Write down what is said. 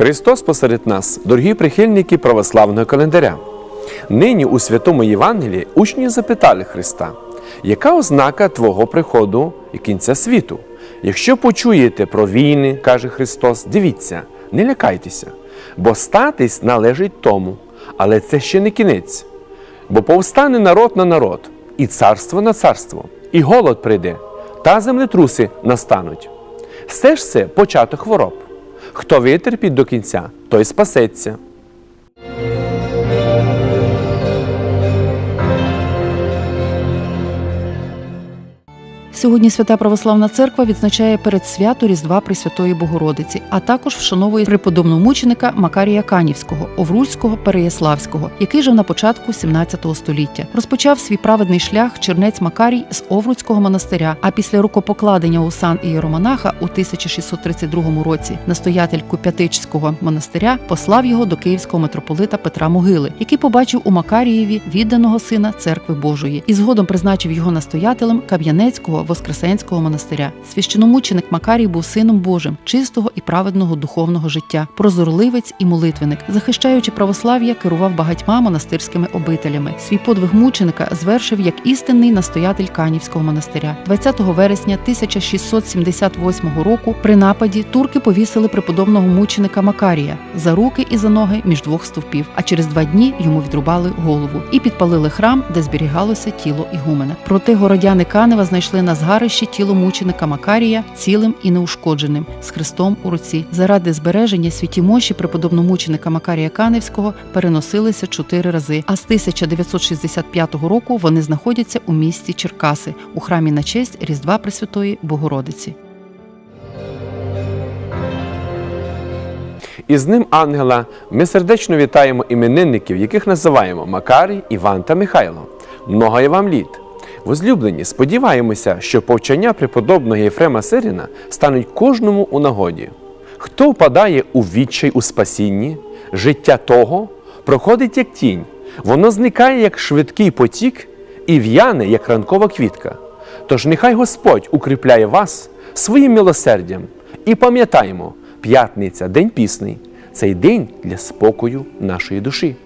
Христос посеред нас, дорогі прихильники православного календаря. Нині у святому Євангелії учні запитали Христа, яка ознака Твого приходу і кінця світу? Якщо почуєте про війни, каже Христос, дивіться, не лякайтеся, бо статись належить тому, але це ще не кінець. Бо повстане народ на народ, і царство на царство, і голод прийде, та землетруси настануть. Все ж це початок хвороб. Хто витерпить до кінця, той спасеться. Сьогодні Свята Православна Церква відзначає передсвято Різдва Пресвятої Богородиці, а також вшановує преподобного мученика Макарія Канівського, Овруцького Переяславського, який жив на початку 17 століття. Розпочав свій праведний шлях чернець Макарій з Овруцького монастиря. А після рукопокладення у сан ієромонаха у 1632 році настоятель Куп'ятичського монастиря послав його до київського митрополита Петра Могили, який побачив у Макарієві відданого сина церкви Божої, і згодом призначив його настоятелем Кам'янецького Воскресенського монастиря. Священомученик Макарій був сином Божим, чистого і праведного духовного життя, прозорливець і молитвеник, захищаючи православ'я, керував багатьма монастирськими обителями. Свій подвиг мученика звершив як істинний настоятель Канівського монастиря. 20 вересня 1678 року при нападі турки повісили преподобного мученика Макарія за руки і за ноги між двох стовпів. А через два дні йому відрубали голову і підпалили храм, де зберігалося тіло ігумена. Проте городяни Канева знайшли на згарищі тіло мученика Макарія цілим і неушкодженим з хрестом у руці. Заради збереження святі мощі преподобномученика Макарія Каневського переносилися чотири рази. А з 1965 року вони знаходяться у місті Черкаси у храмі на честь Різдва Пресвятої Богородиці. І з ним ангела ми сердечно вітаємо іменинників, яких називаємо Макарій, Іван та Михайло. Многоє вам літ. Возлюблені, сподіваємося, що повчання преподобного Єфрема Сиріна стануть кожному у нагоді. Хто впадає у відчай у спасінні, життя того проходить як тінь, воно зникає як швидкий потік і в'яне, як ранкова квітка. Тож нехай Господь укріпляє вас своїм милосердям. І пам'ятаємо, п'ятниця, день пісний, цей день для спокою нашої душі.